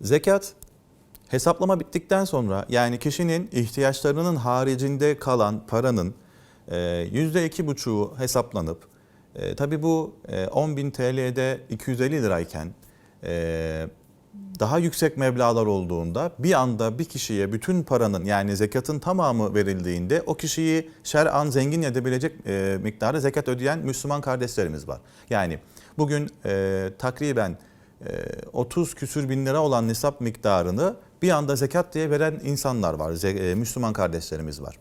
Zekat hesaplama bittikten sonra yani kişinin ihtiyaçlarının haricinde kalan paranın e, yüzde iki buçuğu hesaplanıp e, tabi bu e, 10 bin TL'de 250 lirayken e, daha yüksek meblağlar olduğunda bir anda bir kişiye bütün paranın yani zekatın tamamı verildiğinde o kişiyi şer'an zengin edebilecek e, miktarda zekat ödeyen Müslüman kardeşlerimiz var. Yani bugün e, takriben e, 30 küsür bin lira olan nisap miktarını bir anda zekat diye veren insanlar var, e, Müslüman kardeşlerimiz var.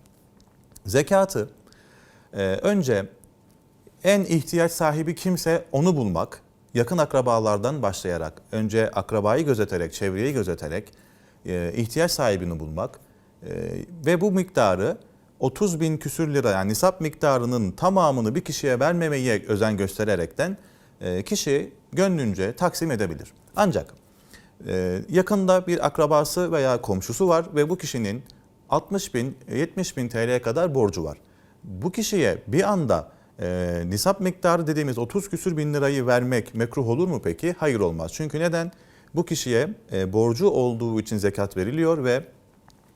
Zekatı e, önce en ihtiyaç sahibi kimse onu bulmak, yakın akrabalardan başlayarak, önce akrabayı gözeterek, çevreyi gözeterek e, ihtiyaç sahibini bulmak ve bu miktarı 30 bin küsür lira yani nisap miktarının tamamını bir kişiye vermemeye özen göstererekten kişi gönlünce taksim edebilir. Ancak e, yakında bir akrabası veya komşusu var ve bu kişinin 60 bin, 70 bin TL'ye kadar borcu var. Bu kişiye bir anda e, nisap miktarı dediğimiz 30 küsür bin lirayı vermek mekruh olur mu peki? Hayır olmaz. Çünkü neden? Bu kişiye e, borcu olduğu için zekat veriliyor ve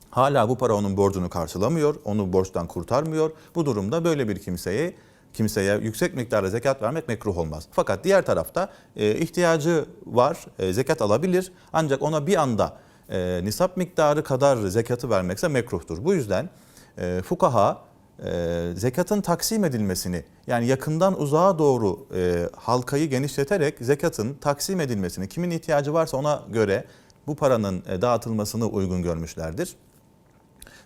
hala bu para onun borcunu karşılamıyor, onu borçtan kurtarmıyor. Bu durumda böyle bir kimseye kimseye yüksek miktarda zekat vermek mekruh olmaz. Fakat diğer tarafta e, ihtiyacı var, e, zekat alabilir. Ancak ona bir anda e, nisap miktarı kadar zekatı vermekse mekruhtur. Bu yüzden e, fukaha e, zekatın taksim edilmesini yani yakından uzağa doğru e, halkayı genişleterek zekatın taksim edilmesini kimin ihtiyacı varsa ona göre bu paranın e, dağıtılmasını uygun görmüşlerdir.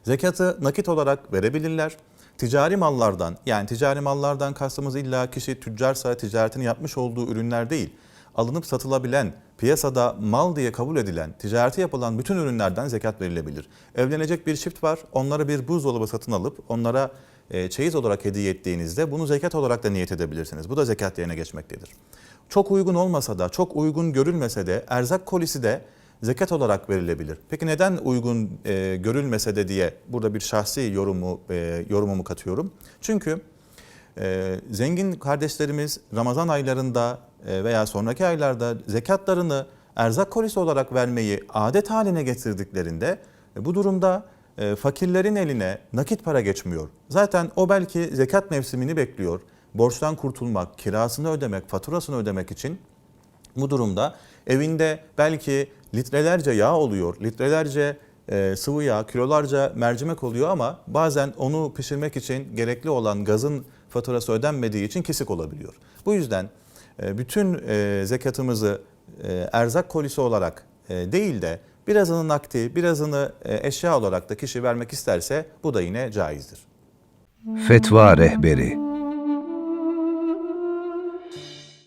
Zekatı nakit olarak verebilirler. Ticari mallardan yani ticari mallardan kastımız illa kişi tüccarsa ticaretini yapmış olduğu ürünler değil. Alınıp satılabilen, piyasada mal diye kabul edilen, ticareti yapılan bütün ürünlerden zekat verilebilir. Evlenecek bir çift var, onlara bir buzdolabı satın alıp onlara e, çeyiz olarak hediye ettiğinizde bunu zekat olarak da niyet edebilirsiniz. Bu da zekat yerine geçmektedir. Çok uygun olmasa da, çok uygun görülmese de erzak kolisi de zekat olarak verilebilir. Peki neden uygun e, görülmese de diye burada bir şahsi yorumu e, yorumumu katıyorum. Çünkü e, zengin kardeşlerimiz Ramazan aylarında e, veya sonraki aylarda zekatlarını erzak kolisi olarak vermeyi adet haline getirdiklerinde e, bu durumda e, fakirlerin eline nakit para geçmiyor. Zaten o belki zekat mevsimini bekliyor. Borçtan kurtulmak, kirasını ödemek, faturasını ödemek için bu durumda evinde belki litrelerce yağ oluyor, litrelerce e, sıvı yağ, kilolarca mercimek oluyor ama bazen onu pişirmek için gerekli olan gazın faturası ödenmediği için kesik olabiliyor. Bu yüzden e, bütün e, zekatımızı erzak kolisi olarak değil de birazını nakdi, birazını eşya olarak da kişi vermek isterse bu da yine caizdir. Fetva Rehberi